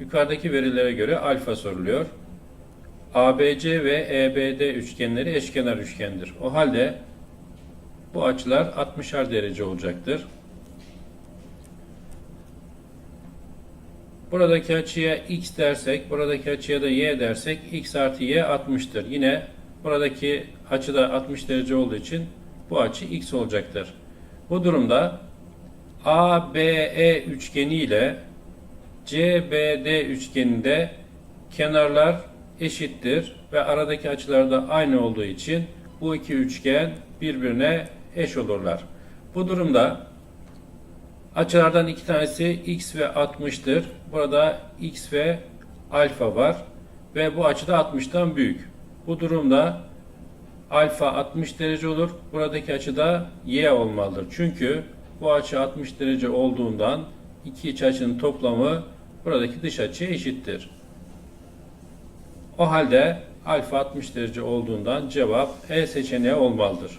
Yukarıdaki verilere göre alfa soruluyor. ABC ve EBD üçgenleri eşkenar üçgendir. O halde bu açılar 60'ar derece olacaktır. Buradaki açıya x dersek, buradaki açıya da y dersek x artı y 60'tır. Yine buradaki açı da 60 derece olduğu için bu açı x olacaktır. Bu durumda ABE üçgeni ile CBD üçgeninde kenarlar eşittir ve aradaki açılar da aynı olduğu için bu iki üçgen birbirine eş olurlar. Bu durumda açılardan iki tanesi x ve 60'tır. Burada x ve alfa var ve bu açı da 60'tan büyük. Bu durumda alfa 60 derece olur. Buradaki açı da y olmalıdır. Çünkü bu açı 60 derece olduğundan iki iç açının toplamı buradaki dış açıya eşittir. O halde alfa 60 derece olduğundan cevap E seçeneği olmalıdır.